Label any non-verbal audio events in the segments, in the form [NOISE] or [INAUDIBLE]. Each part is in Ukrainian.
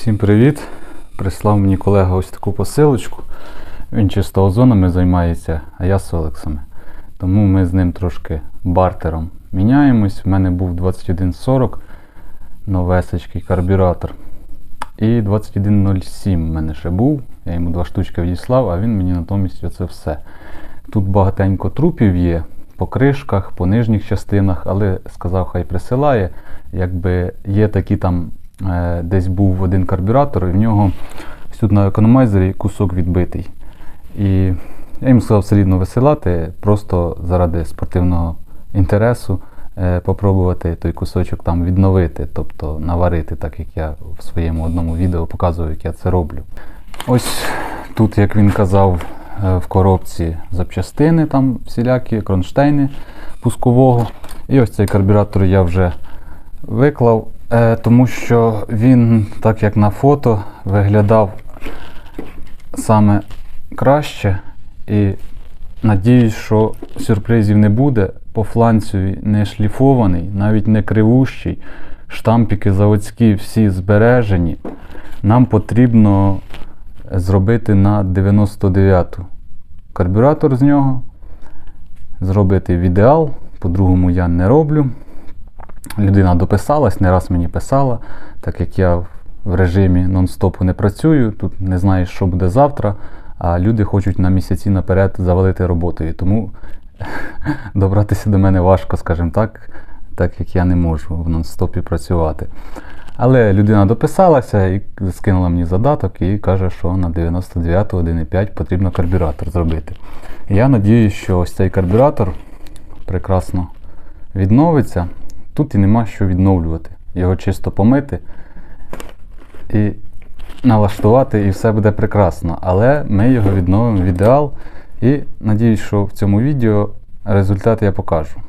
Всім привіт! Прислав мені колега ось таку посилочку. Він чисто озонами займається, а я солексами. Тому ми з ним трошки бартером міняємось. В мене був 2140 новесечкий карбюратор. І 2107 в мене ще був. Я йому два штучки відіслав, а він мені натомість оце все. Тут багатенько трупів є по кришках, по нижніх частинах, але сказав, хай присилає. Якби є такі там, десь був один карбюратор, і в нього тут на економайзері кусок відбитий. І я йому сказав все рівно висилати, просто заради спортивного інтересу е, попробувати той кусочок там відновити, тобто наварити, так як я в своєму одному відео показував, як я це роблю. Ось тут, як він казав, е, в коробці запчастини там всілякі, кронштейни пускового. І ось цей карбюратор я вже виклав, е, тому що він, так як на фото, виглядав саме краще. І надіюсь, що сюрпризів не буде. По фланцю не шліфований, навіть не кривущий. Штампики заводські всі збережені. Нам потрібно зробити на 99-ту карбюратор з нього. Зробити в ідеал, по-другому я не роблю. Людина дописалась, не раз мені писала, так як я в режимі нон-стопу не працюю, тут не знаєш, що буде завтра, а люди хочуть на місяці наперед завалити роботою. Тому [LAUGHS] добратися до мене важко, скажімо так, так як я не можу в нон-стопі працювати. Але людина дописалася і скинула мені задаток і каже, що на 99 1.5 потрібно карбюратор зробити. Я надіюсь, що ось цей карбюратор прекрасно відновиться. Тут і нема що відновлювати. Його чисто помити і налаштувати, і все буде прекрасно. Але ми його відновимо в ідеал. І надіюсь, що в цьому відео результат я покажу.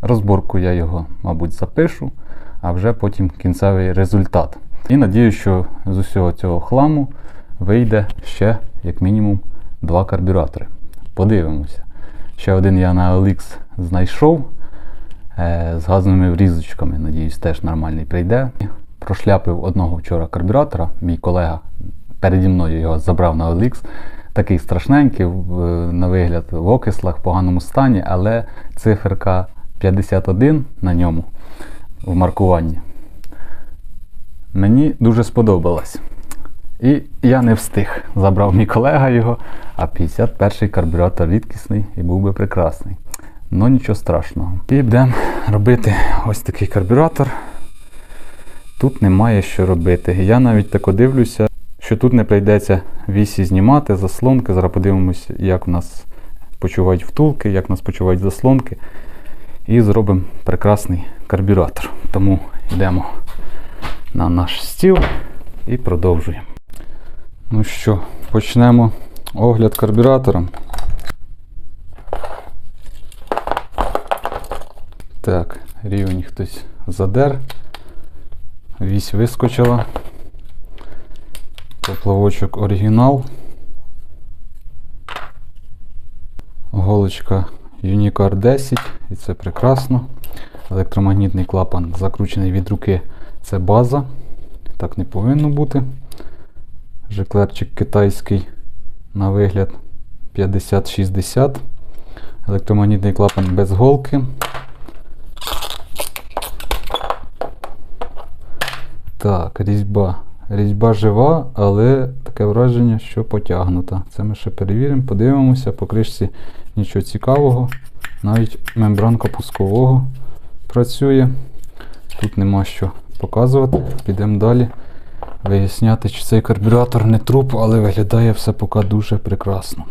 Розборку я його, мабуть, запишу, а вже потім кінцевий результат. І надіюсь, що з усього цього хламу вийде ще, як мінімум, два карбюратори. Подивимося. Ще один я на OLX знайшов з газовими врізочками. Надіюсь, теж нормальний прийде. Прошляпив одного вчора карбюратора, мій колега переді мною його забрав на OLX. Такий страшненький, на вигляд в окислах, в поганому стані, але циферка 51 на ньому в маркуванні. Мені дуже сподобалось. І я не встиг. Забрав мій колега його, а 51-й карбюратор рідкісний і був би прекрасний. Ну нічого страшного. І будемо робити ось такий карбюратор. Тут немає що робити. Я навіть тако дивлюся, що тут не прийдеться вісі знімати, заслонки. Зараз подивимося, як в нас почувають втулки, як в нас почувають заслонки. І зробимо прекрасний карбюратор. Тому йдемо на наш стіл і продовжуємо. Ну що, почнемо огляд карбюратора. Так, рівень хтось задер. Вісь вискочила. Поплавочок оригінал. Голочка Unicar 10 і це прекрасно. Електромагнітний клапан закручений від руки. Це база. Так не повинно бути. Жеклерчик китайський на вигляд 50-60. Електромагнітний клапан без голки. Так, різьба. Різьба жива, але таке враження, що потягнута. Це ми ще перевіримо, подивимося, по кришці нічого цікавого. Навіть мембранка пускового працює. Тут нема що показувати. Підемо далі. Виясняти, чи цей карбюратор не труп, але виглядає все поки дуже прекрасно.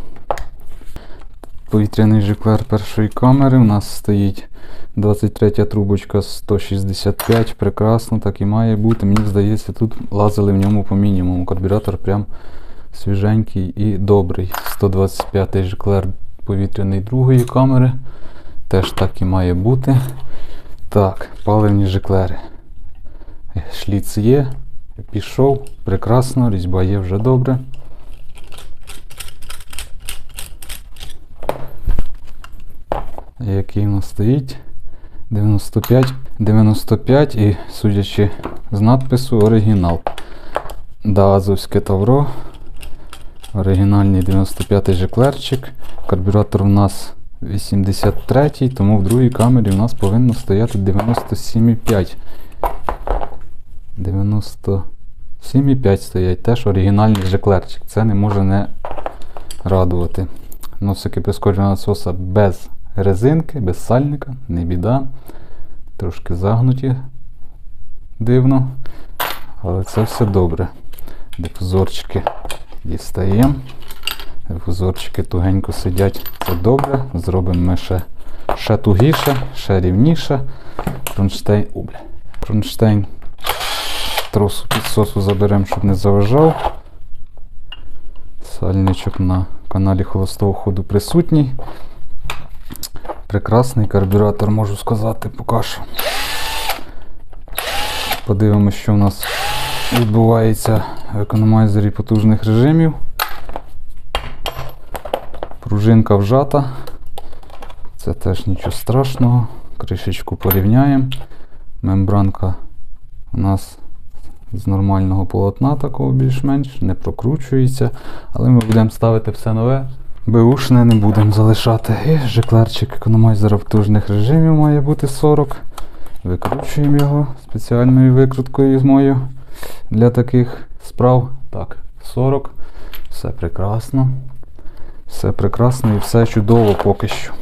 Повітряний жиклер першої камери. У нас стоїть 23 трубочка 165. Прекрасно, так і має бути. Мені здається, тут лазили в ньому по мінімуму. Карбюратор прям свіженький і добрий. 125 жиклер повітряний другої камери. Теж так і має бути. Так, паливні жиклери. Шліц є. Пішов. Прекрасно, різьба є вже добре. Який у нас стоїть? 95. 95 і, судячи з надпису, оригінал. Даазовське Тавро. Оригінальний 95-й жеклерчик. Карбюратор у нас 83-й, тому в другій камері у нас повинно стояти 97,5. 97,5 стоять. Теж оригінальний жеклерчик. Це не може не радувати. Носики прискореного насоса без резинки, без сальника, не біда. Трошки загнуті дивно. Але це все добре. Дифузорчики дістаємо. Дифузорчики тугенько сидять. Це добре. Зробимо ми ще, ще тугіше, ще рівніше. Кронштейн. Бля. Кронштейн тросу підсосу заберемо, щоб не заважав. Сальничок на каналі холостого ходу присутній. Прекрасний карбюратор, можу сказати, поки що. Подивимося, що в нас відбувається в економайзері потужних режимів. Пружинка вжата. Це теж нічого страшного. Кришечку порівняємо. Мембранка у нас з нормального полотна, такого більш-менш, не прокручується. Але ми будемо ставити все нове. Беушне не будемо залишати. Жеклерчик економайзера потужних режимів має бути 40. Викручуємо його спеціальною викруткою з мою для таких справ. Так, 40. Все прекрасно. Все прекрасно і все чудово поки що.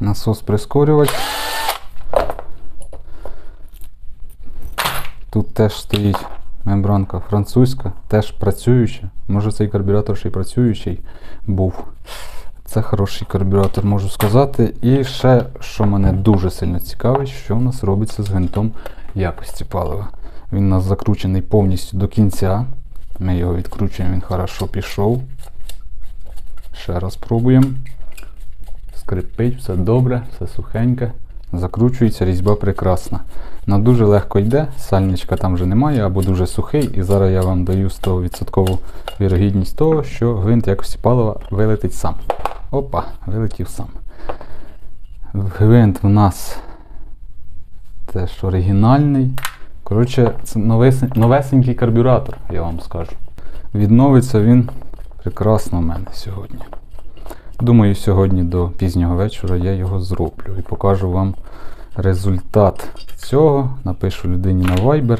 Насос прискорювач. Тут теж стоїть мембранка французька, теж працююча. Може цей карбюратор ще й працюючий був. Це хороший карбюратор, можу сказати. І ще, що мене дуже сильно цікавить, що в нас робиться з гвинтом якості палива. Він у нас закручений повністю до кінця. Ми його відкручуємо, він хорошо пішов. Ще раз пробуємо. Скрипить, все добре, все сухеньке. Закручується, різьба прекрасна. На дуже легко йде, сальничка там вже немає, або дуже сухий. І зараз я вам даю 100% вірогідність того, що гвинт якості палива вилетить сам. Опа, вилетів сам. Гвинт в нас теж оригінальний. Коротше, це новесень- новесенький карбюратор, я вам скажу. Відновиться він прекрасно в мене сьогодні. Думаю, сьогодні до пізнього вечора я його зроблю і покажу вам результат цього. Напишу людині на Viber,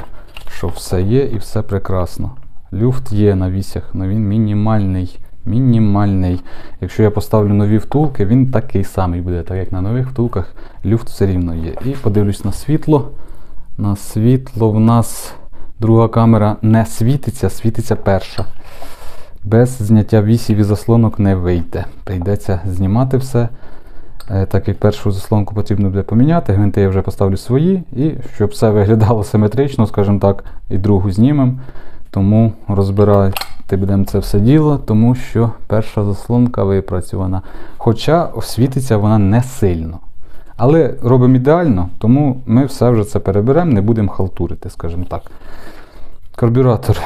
що все є і все прекрасно. Люфт є на вісях, але він мінімальний. Мінімальний. Якщо я поставлю нові втулки, він такий самий буде, так як на нових втулках люфт все рівно є. І подивлюсь на світло. На світло в нас друга камера не світиться, світиться перша. Без зняття вісів і заслонок не вийде. Прийдеться знімати все. Е, Так як першу заслонку потрібно буде поміняти, гвинти я вже поставлю свої, і щоб все виглядало симетрично, скажімо так, і другу знімемо. Тому розбирати будемо це все діло, тому що перша заслонка випрацьована. Хоча освітиться вона не сильно. Але робимо ідеально, тому ми все вже це переберемо, не будемо халтурити, скажімо так. Карбюратор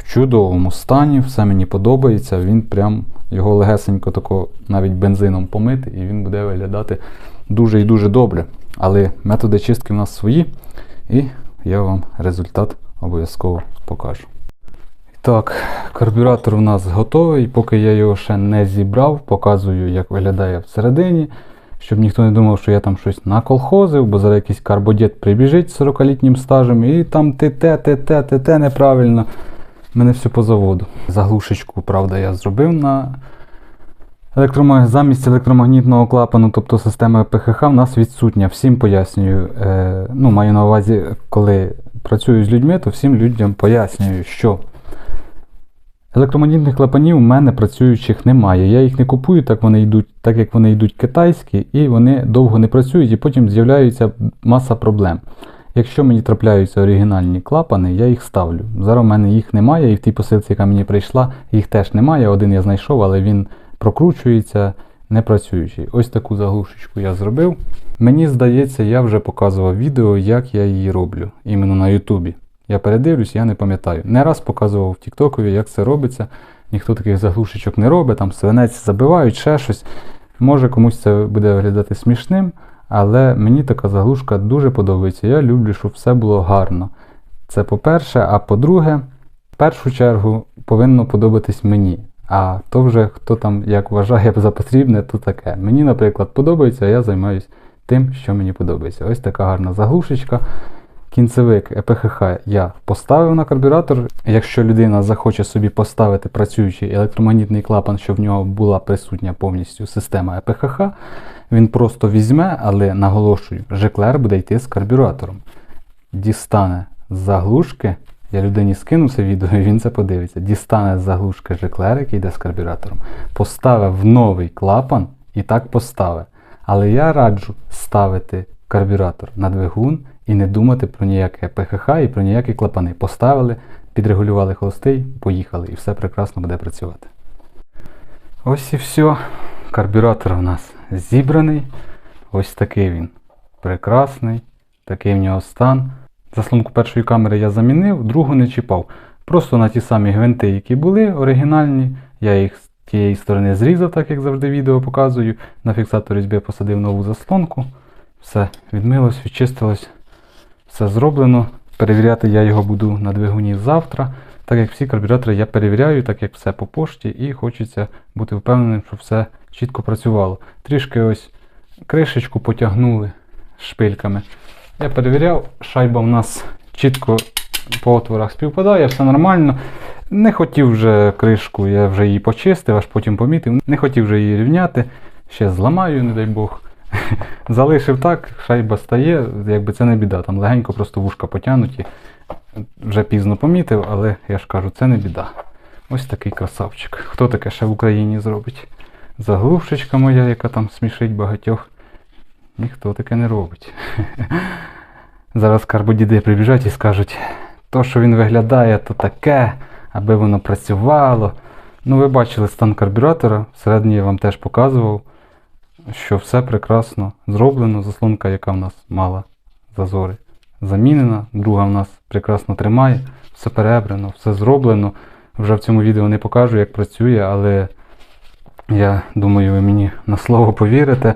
в чудовому стані, все мені подобається. Він прям його легесенько тако навіть бензином помити, і він буде виглядати дуже і дуже добре. Але методи чистки в нас свої, і я вам результат обов'язково покажу. Так, карбюратор у нас готовий. Поки я його ще не зібрав, показую, як виглядає всередині. Щоб ніхто не думав, що я там щось наколхозив, бо зараз якийсь карбодєт прибіжить з 40-літнім стажем, і там ТТ, ТТ, ТТ неправильно. У мене все по заводу. Заглушечку, правда, я зробив на електромаг... замість електромагнітного клапану, тобто система ПХХ, в нас відсутня. Всім пояснюю. Е, ну, маю на увазі, коли працюю з людьми, то всім людям пояснюю, що Електромагнітних клапанів у мене працюючих немає. Я їх не купую, так вони йдуть, так як вони йдуть китайські, і вони довго не працюють, і потім з'являється маса проблем. Якщо мені трапляються оригінальні клапани, я їх ставлю. Зараз у мене їх немає, і в тій посилці, яка мені прийшла, їх теж немає. Один я знайшов, але він прокручується, не працюючий. Ось таку заглушечку я зробив. Мені здається, я вже показував відео, як я її роблю, іменно на Ютубі. Я передивлюсь, я не пам'ятаю. Не раз показував в Тіктокові, як це робиться. Ніхто таких заглушечок не робить, там свинець забивають, ще щось. Може комусь це буде виглядати смішним, Але мені така заглушка дуже подобається. Я люблю, щоб все було гарно. Це по-перше, а по-друге, в першу чергу повинно подобатись мені. А то вже хто там як вважає за потрібне, то таке. Мені, наприклад, подобається, а я займаюся тим, що мені подобається. Ось така гарна заглушечка. Кінцевик ЕПХХ я поставив на карбюратор. Якщо людина захоче собі поставити працюючий електромагнітний клапан, щоб в нього була присутня повністю система ЕПХХ, він просто візьме, але наголошую, жеклер буде йти з карбюратором. Дістане з заглушки. Я людині скину це відео, і він це подивиться. Дістане з заглушки жеклер, який йде з карбюратором, поставив новий клапан і так поставив. Але я раджу ставити карбюратор на двигун і не думати про ніяке ПХХ і про ніякі клапани. Поставили, підрегулювали холостий, поїхали, і все прекрасно буде працювати. Ось і все. Карбюратор у нас зібраний. Ось такий він. Прекрасний. Такий в нього стан. Заслонку першої камери я замінив, другу не чіпав. Просто на ті самі гвинти, які були, оригінальні. Я їх з тієї сторони зрізав, так як завжди відео показую. На фіксатор різьби посадив нову заслонку. Все відмилось, відчистилось, все зроблено. Перевіряти я його буду на двигуні завтра. Так як всі карбюратори я перевіряю, так як все по пошті, і хочеться бути впевненим, що все чітко працювало. Трішки ось кришечку потягнули шпильками. Я перевіряв, шайба в нас чітко по отворах співпадає, все нормально. Не хотів вже кришку, я вже її почистив, аж потім помітив. Не хотів вже її рівняти. Ще зламаю, не дай Бог. [LAUGHS] Залишив так, шайба стає, якби це не біда. Там легенько просто вушка потягнуті. Вже пізно помітив, але я ж кажу, це не біда. Ось такий красавчик. Хто таке ще в Україні зробить? Заглушечка моя, яка там смішить багатьох. Ніхто таке не робить. [LAUGHS] Зараз карбодіди прибіжать і скажуть, то, що він виглядає, то таке, аби воно працювало. Ну, ви бачили стан карбюратора, всередині я вам теж показував, що все прекрасно зроблено. Заслонка, яка в нас мала зазори, замінена. Друга в нас прекрасно тримає, все перебрано, все зроблено. Вже в цьому відео не покажу, як працює, але я думаю, ви мені на слово повірите.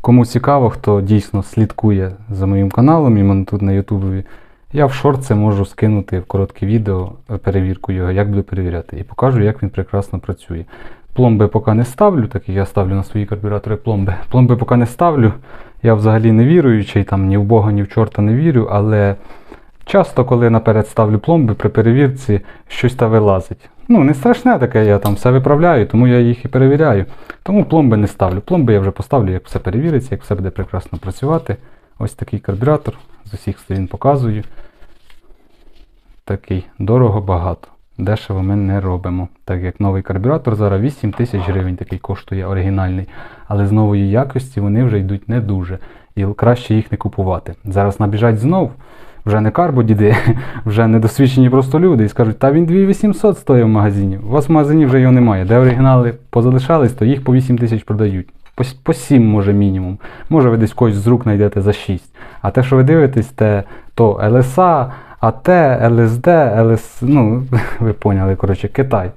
Кому цікаво, хто дійсно слідкує за моїм каналом, іменно тут на Ютубі, я в шорти можу скинути в коротке відео перевірку його, як буду перевіряти, і покажу, як він прекрасно працює. Пломби поки не ставлю, так як я ставлю на свої карбюратори пломби. Пломби поки не ставлю. Я взагалі не віруючий, там ні в Бога, ні в чорта не вірю, але часто, коли наперед ставлю пломби, при перевірці щось та вилазить. Ну, не страшне таке, я там все виправляю, тому я їх і перевіряю. Тому пломби не ставлю. Пломби я вже поставлю, як все перевіриться, як все буде прекрасно працювати. Ось такий карбюратор. З усіх сторін показую. Такий дорого багато. Дешево ми не робимо. Так як новий карбюратор зараз 8 тисяч гривень такий коштує оригінальний. Але з нової якості вони вже йдуть не дуже. І краще їх не купувати. Зараз набіжать знов. Вже не карбодіди, [LAUGHS] вже недосвідчені просто люди і скажуть, та він 2800 стоїть в магазині. У вас в магазині вже його немає. Де оригінали позалишались, то їх по 8 тисяч продають. По, по 7 може мінімум. Може ви десь когось з рук знайдете за 6. А те, що ви дивитесь, те, то LSA, АТ, LSD, LS, ну, [LAUGHS] ви поняли, коротше, Китай.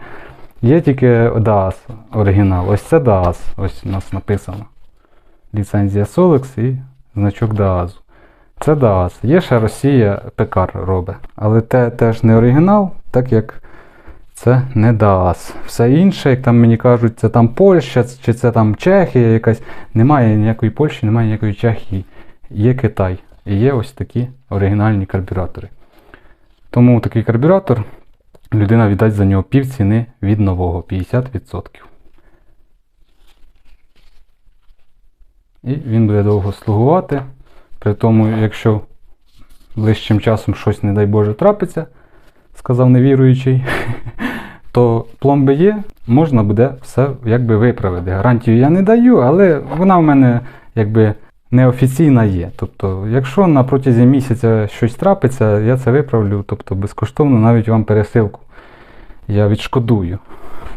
Є тільки DAAS оригінал. Ось це DAAS. Ось у нас написано. Ліцензія Solex і значок DAAS. Це DAAS. Є ще Росія Пекар робить. Але те теж не оригінал, так як це не DAAS. Все інше, як там мені кажуть, це там Польща чи це там Чехія якась. Немає ніякої Польщі, немає ніякої Чехії. Є Китай. І є ось такі оригінальні карбюратори. Тому такий карбюратор людина віддасть за нього пів ціни від нового 50%. І він буде довго слугувати. При тому, якщо ближчим часом щось, не дай Боже, трапиться, сказав невіруючий, [LAUGHS] то пломби є, можна буде все якби виправити. Гарантію я не даю, але вона в мене якби неофіційна є. Тобто, якщо на протязі місяця щось трапиться, я це виправлю, тобто безкоштовно навіть вам пересилку я відшкодую.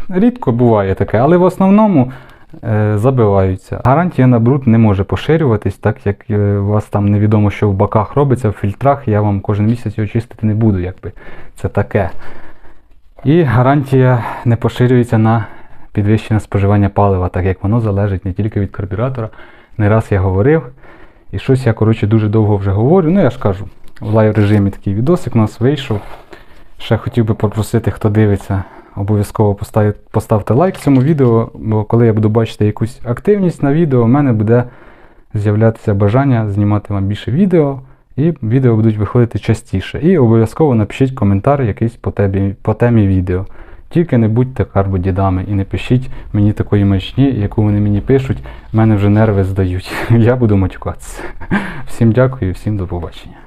Рідко буває таке, але в основному е, забиваються. Гарантія на бруд не може поширюватись, так як е, у вас там невідомо, що в баках робиться, в фільтрах, я вам кожен місяць його чистити не буду, якби це таке. І гарантія не поширюється на підвищене споживання палива, так як воно залежить не тільки від карбюратора. Не раз я говорив. І щось я, коротше, дуже довго вже говорю. Ну, я ж кажу, в лайв режимі такий відосик у нас вийшов. Ще хотів би попросити, хто дивиться, обов'язково поставте лайк цьому відео, бо коли я буду бачити якусь активність на відео, у мене буде з'являтися бажання знімати вам більше відео, і відео будуть виходити частіше. І обов'язково напишіть коментар якийсь по, темі, по темі відео. Тільки не будьте карбодідами і не пишіть мені такої мачні, яку вони мені пишуть, мене вже нерви здають. [LAUGHS] Я буду матюкатися. Всім дякую всім до побачення.